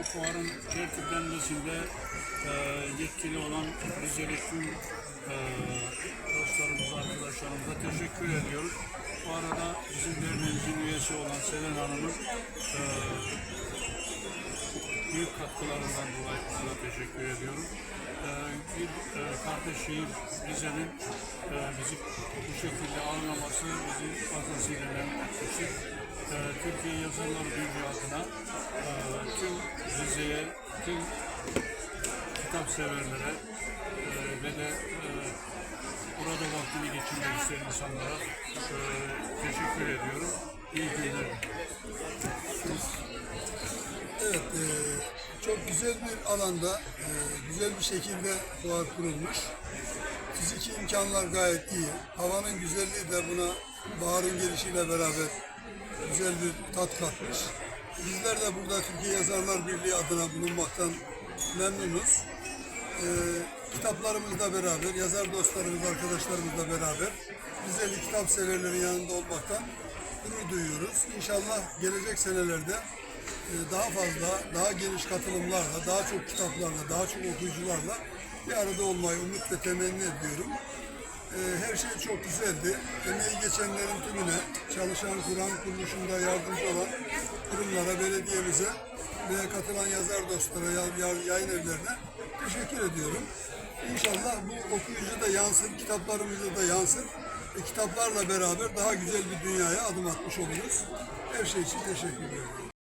bu fuarın tertiplenmesinde e, yetkili olan Rizeli tüm e, dostlarımıza, arkadaşlarımıza teşekkür ediyoruz. Bu arada bizim derneğimizin üyesi olan Selen Hanım'ın e, büyük katkılarından dolayı size teşekkür ediyorum. Ee, bir e, kardeş Rize'nin e, bizi bu şekilde ağırlaması bizi fazlasıyla memnun etmiştir. Ee, Türkiye Yazarlar Birliği e, Rize'ye, tüm kitap severlere e, ve de e, burada vaktini geçirmek isteyen insanlara e, teşekkür ediyorum. İyi günler. Evet, e, çok güzel bir alanda, e, güzel bir şekilde fuar kurulmuş. Fiziki imkanlar gayet iyi. Havanın güzelliği de buna baharın gelişiyle beraber güzel bir tat katmış. Bizler de burada Türkiye Yazarlar Birliği adına bulunmaktan memnunuz. E, kitaplarımızla beraber, yazar dostlarımız, arkadaşlarımızla beraber Rizeli kitap severlerin yanında olmaktan gurur duyuyoruz. İnşallah gelecek senelerde e, daha fazla, daha geniş katılımlarla, daha çok kitaplarla, daha çok okuyucularla bir arada olmayı umut ve temenni ediyorum. E, Her şey çok güzeldi. Emeği geçenlerin tümüne, çalışan Kur'an kuruluşunda yardımcı olan kurumlara, belediyemize ve katılan yazar dostlara, ya- ya- yayın evlerine teşekkür ediyorum. İnşallah bu okuyucu da yansın, kitaplarımızda da yansın. ve kitaplarla beraber daha güzel bir dünyaya adım atmış oluruz. Her şey için teşekkür ediyorum.